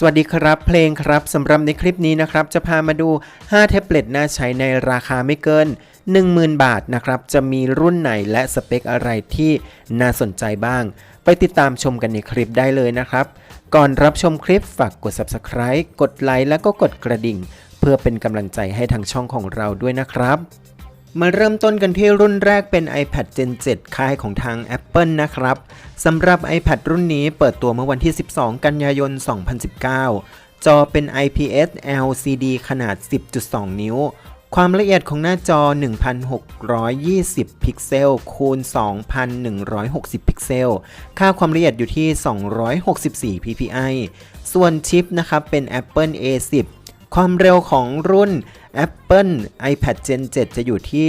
สวัสดีครับเพลงครับสำหรับในคลิปนี้นะครับจะพามาดู 5 แท็บเล็ตน่าใช้ในราคาไม่เกิน 10,000 บาทนะครับจะมีรุ่นไหนและสเปคอะไรที่น่าสนใจบ้าง ไปติดตามชมกันในคลิปได้เลยนะครับ ก่อนรับชมคลิปฝากกด subscribe กดไลค์แล้วก็กดกระดิ่ง เพื่อเป็นกำลังใจให้ทางช่องของเราด้วยนะครับ มาเริ่มต้นกันที่รุ่นแรกเป็น iPad Gen 7 ค่ายของทาง Apple นะครับสำหรับ iPad รุ่นนี้เปิดตัวเมื่อวันที่ 12 กันยายน 2019 จอเป็น IPS LCD ขนาด 10.2 นิ้ว ความละเอียดของหน้าจอ 1620 พิกเซล คูณ 2160 พิกเซล ค่าความละเอียดอยู่ที่ 264 ppi ส่วนชิปนะครับเป็น Apple A10 ความเร็วของรุ่น Apple iPad Gen 7 จะอยู่ที่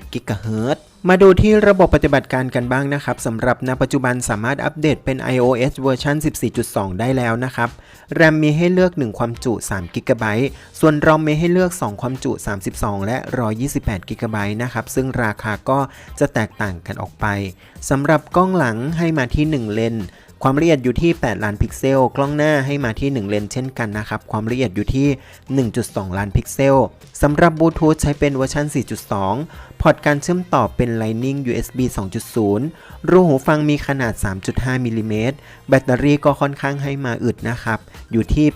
2.34 GHz มาดูที่ระบบปฏิบัติการกันบ้างนะครับสำหรับณปัจจุบันสามารถอัปเดตเป็น iOS เวอร์ชัน14.2 ได้แล้วนะครับ RAM มีให้เลือก 1 ความจุ3 GB ส่วน ROM มีให้เลือก 2 ความจุ 32 และ 128 GB นะครับ ซึ่งราคาก็จะแตกต่างกันออกไปสำหรับกล้องหลังให้มาที่ 1 เลนส์ ความละเอียดอยู่ที่ 8 ล้านพิกเซล กล้องหน้าให้มาที่ 1 เลนส์เช่นกันนะครับ ความละเอียดอยู่ที่ 1.2 ล้านพิกเซล สำหรับบลูทูธใช้เป็นเวอร์ชัน4.2 พอร์ตการเชื่อมต่อเป็น Lightning USB 2.0 รูหูฟังมีขนาด 3.5มิลลิเมตร แบตเตอรี่ก็ค่อนข้างให้มาอึดนะครับ อยู่ที่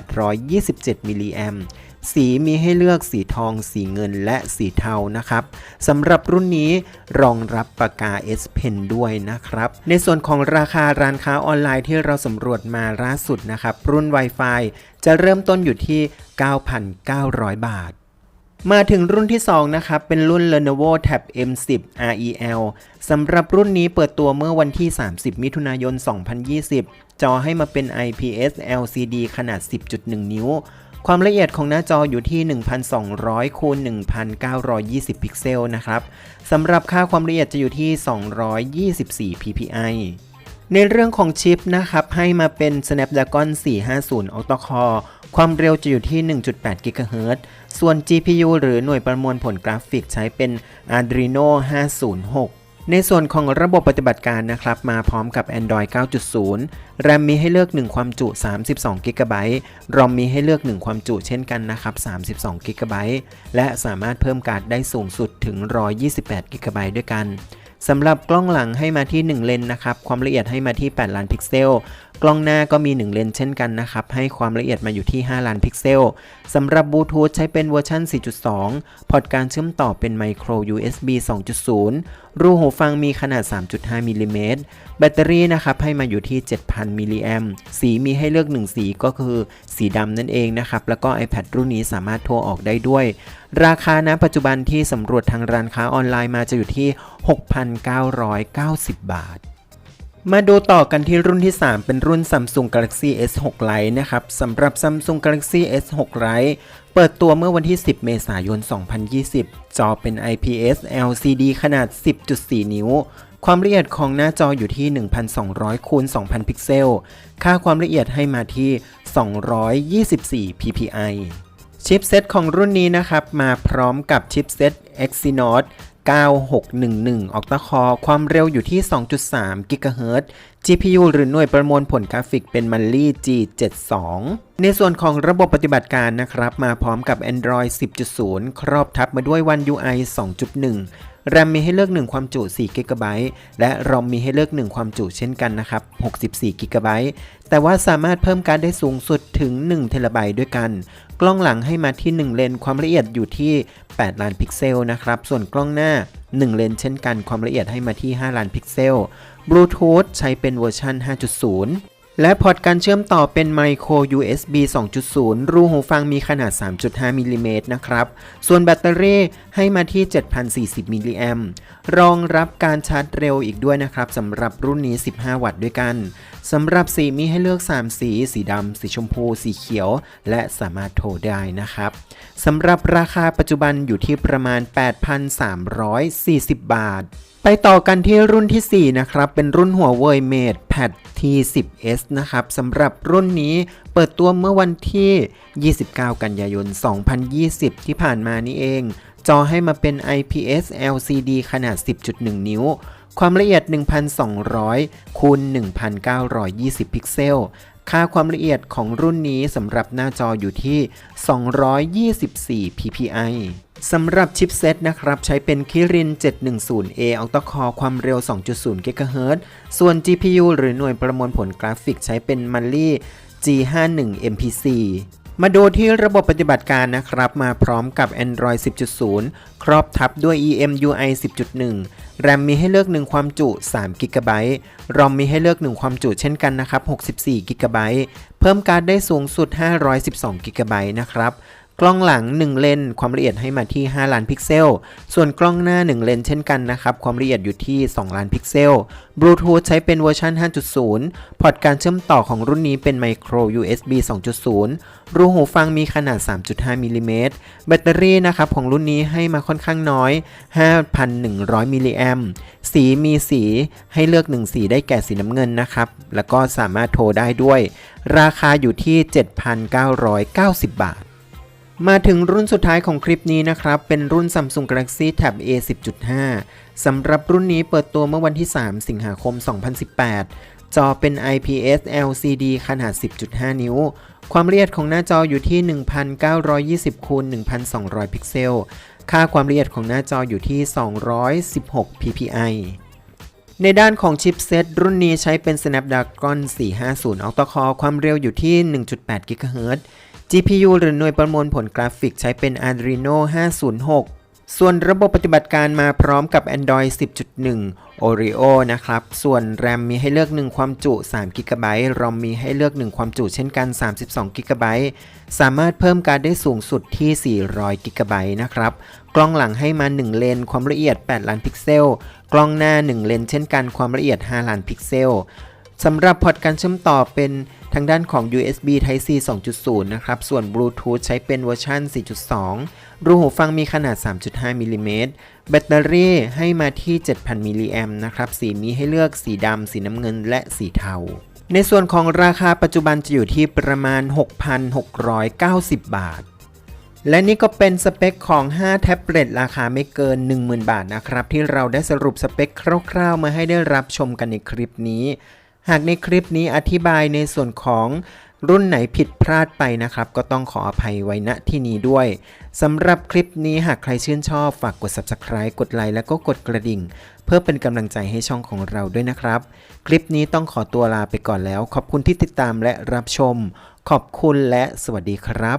8,827มิลลิแอมป์ สีมีให้เลือกสีทอง สีเงินและสีเทานะครับสำหรับรุ่นนี้รองรับปากกา S Pen ด้วยนะครับ ในส่วนของราคาร้านค้าออนไลน์ที่เราสำรวจมาล่าสุดนะครับ รุ่น Wi-Fi จะเริ่มต้นอยู่ที่ 9,900 บาทมาถึงรุ่นที่ 2 นะครับ เป็นรุ่น Lenovo Tab M10 REL สำหรับรุ่นนี้เปิดตัวเมื่อวันที่ 30 มิถุนายน 2020 จอให้มาเป็น IPS LCD ขนาด 10.1 นิ้ว ความละเอียดของหน้าจออยู่ที่ 1,200คูณ1,920 พิกเซลนะครับสำหรับค่าความละเอียดจะอยู่ที่ 224 ppi ในเรื่องของชิปนะครับ ให้มาเป็น Snapdragon 450 Octa Core ความเร็วจะอยู่ที่ 1.8 GHz ส่วน GPU หรือหน่วยประมวลผลกราฟิกใช้เป็น Adreno 506 ในส่วนของระบบปฏิบัติการนะครับ มาพร้อมกับ Android 9.0 RAM มีให้เลือก 1 ความจุ 32 GB ROM มีให้เลือก 1 ความจุเช่นกันนะครับ 32 GB และสามารถเพิ่มการ์ดได้สูงสุดถึง 128 GB ด้วยกันสำหรับกล้องหลังให้มาที่ 1 เลนนะครับ ความละเอียดให้มาที่ 8 ล้านพิกเซล กล้องหน้าก็มี 1 เลนเช่นกันนะครับ ให้ความละเอียดมาอยู่ที่ 5 ล้านพิกเซลสำหรับบลูทูธใช้เป็นเวอร์ชัน4.2 พอร์ตการเชื่อมต่อเป็นไมโคร USB 2.0 รูหูฟังมีขนาด 3.5มิลลิเมตรแบตเตอรี่นะครับ ให้มาอยู่ที่ 7,000 มิลลิแอมสีมีให้เลือก 1 สีก็คือสีดำนั่นเองนะครับ แล้วก็ iPad รุ่นนี้สามารถโทรออกได้ด้วย ราคาณปัจจุบันที่สำรวจทางร้านค้าออนไลน์มาจะอยู่ที่ 6,990 บาท มาดูต่อกันที่รุ่นที่ 3 เป็นรุ่น Samsung Galaxy S6 Lite นะครับสำหรับ Samsung Galaxy S6 Lite เปิดตัวเมื่อวันที่ 10 เมษายน 2020 จอเป็น IPS LCD ขนาด 10.4 นิ้ว ความละเอียดของหน้าจออยู่ที่ 1,200คูณ2,000 พิกเซล ค่าความละเอียดให้มาที่ 224 ppi ชิปเซตของรุ่นนี้นะครับ มาพร้อมกับชิปเซต Exynos 9611 Octa Core ความเร็วอยู่ที่ 2.3 GHz GPU หรือหน่วยประมวลผลกราฟิกเป็น Mali G72 ในส่วนของระบบปฏิบัติการนะครับ มาพร้อมกับ Android 10.0 ครอบทับมาด้วย One UI 2.1 RAM มีให้เลือก 1 ความจุ 4 GB และ ROM มีให้เลือก 1 ความจุเช่นกันนะครับ 64 GB แต่ว่าสามารถเพิ่มการได้สูงสุดถึง1 t b ด้วยกัน กล้องหลังให้มาที่ 1 เลนความละเอียดอยู่ที่ 8 ล้านพิกเซลนะครับ ส่วนกล้องหน้า 1 เลนเช่นกันความละเอียดให้มาที่ 5 ล้านพิกเซลบลูทูธใช้เป็นเวอร์ชัน5.0 และพอร์ตการเชื่อมต่อเป็น Micro USB 2.0 รูหูฟังมีขนาด 3.5 มิลลิเมตรนะครับ ส่วนแบตเตอรี่ให้มาที่ 7,040 มิลลิแอมรองรับการชาร์จเร็วอีกด้วยนะครับสำหรับรุ่นนี้ 15 วัตต์ด้วยกันสำหรับสีมีให้เลือก 3 สี สีดำ สีชมพู สีเขียว และสามารถโทรได้นะครับสำหรับราคาปัจจุบันอยู่ที่ประมาณ 8,340 บาท ไปต่อกันที่รุ่นที่ 4 นะครับ เป็นรุ่นหัวเว่ย Mate Pad T10s นะครับสำหรับรุ่นนี้เปิดตัวเมื่อวันที่ 29 กันยายน 2020 ที่ผ่านมานี้เอง จอให้มาเป็น IPS LCD ขนาด 10.1 นิ้ว ความละเอียด 1,200 คูณ 1,920 พิกเซล ค่าความละเอียดของรุ่นนี้สำหรับหน้าจออยู่ที่ 224 ppi สำหรับชิปเซตนะครับ ใช้เป็น Kirin 710A Octa-core ความเร็ว 2.0 GHz ส่วน GPU หรือหน่วยประมวลผลกราฟิกใช้เป็น Mali G51 MPC มาดูที่ระบบปฏิบัติการนะครับ มาพร้อมกับ Android 10.0 ครอบทับด้วย EMUI 10.1 แรมมีให้เลือก 1 ความจุ3 g b รอมมีให้เลือก 1 ความจุเช่นกันนะครับ64 g b เพิ่มการ์ดได้สูงสุด 512 g b นะครับ กล้องหลัง 1 เลนความละเอียดให้มาที่ 5 ล้านพิกเซล ส่วนกล้องหน้า 1 เลนเช่นกันนะครับ ความละเอียดอยู่ที่ 2 ล้านพิกเซลบลูทูธใช้เป็นเวอร์ชัน5.0 พอร์ตการเชื่อมต่อของรุ่นนี้เป็น Micro USB 2.0 รูหูฟังมีขนาด 3.5มิลลิเมตรแบตเตอรี่นะครับของรุ่นนี้ให้มาค่อนข้างน้อย 5,100มิลลิแอมสีมีสีให้เลือก 1 สีได้แก่สีน้ำเงินนะครับ แล้วก็สามารถโทรได้ด้วย ราคาอยู่ที่ 7,990 บาท มาถึงรุ่นสุดท้ายของคลิปนี้นะครับ เป็นรุ่น Samsung Galaxy Tab A 10.5 สำหรับรุ่นนี้เปิดตัวเมื่อวันที่ 3 สิงหาคม 2018 จอเป็น IPS LCD ขนาด 10.5 นิ้ว ความละเอียดของหน้าจออยู่ที่ 1,920คูณ1,200 พิกเซล ค่าความละเอียดของหน้าจออยู่ที่ 216 ppi ในด้านของชิปเซตรุ่นนี้ใช้เป็น Snapdragon 450 Octa-core ความเร็วอยู่ที่ 1.8 GHz GPU หรือหน่วยประมวลผลกราฟิกใช้เป็น Adreno 506 ส่วนระบบปฏิบัติการมาพร้อมกับ Android 10.1 Oreo นะครับ ส่วน RAM มีให้เลือก 1 ความจุ 3 GB ROM มีให้เลือก 1 ความจุเช่นกัน 32 GB สามารถเพิ่มการได้สูงสุดที่ 400 GB นะครับ กล้องหลังให้มา 1 เลน ความละเอียด 8 ล้านพิกเซล กล้องหน้า 1 เลน เช่นกัน ความละเอียด 5 ล้านพิกเซล สำหรับพอร์ตการเชื่อมต่อเป็นทางด้านของ USB Type C 2.0 นะครับ ส่วน Bluetooth ใช้เป็นเวอร์ชัน4.2 รูหูฟังมีขนาด 3.5มิลลิเมตร แบตเตอรี่ให้มาที่ 7,000 มิลลิแอมนะครับ สีมีให้เลือกสีดำ สีน้ำเงิน และสีเทา ในส่วนของราคาปัจจุบันจะอยู่ที่ประมาณ 6,690 บาท และนี่ก็เป็นสเปคของ 5 แท็บเล็ตราคาไม่เกิน 10,000 บาทนะครับ ที่เราได้สรุปสเปคคร่าวๆ มาให้ได้รับชมกันในคลิปนี้ หากในคลิปนี้อธิบายในส่วนของรุ่นไหนผิดพลาดไปนะครับ ก็ต้องขออภัยไว้ณที่นี้ด้วยสำหรับคลิปนี้หากใครชื่นชอบ ฝากกด subscribe กดไลค์แล้วก็กดกระดิ่ง เพื่อเป็นกำลังใจให้ช่องของเราด้วยนะครับ คลิปนี้ต้องขอตัวลาไปก่อนแล้ว ขอบคุณที่ติดตามและรับชม ขอบคุณและสวัสดีครับ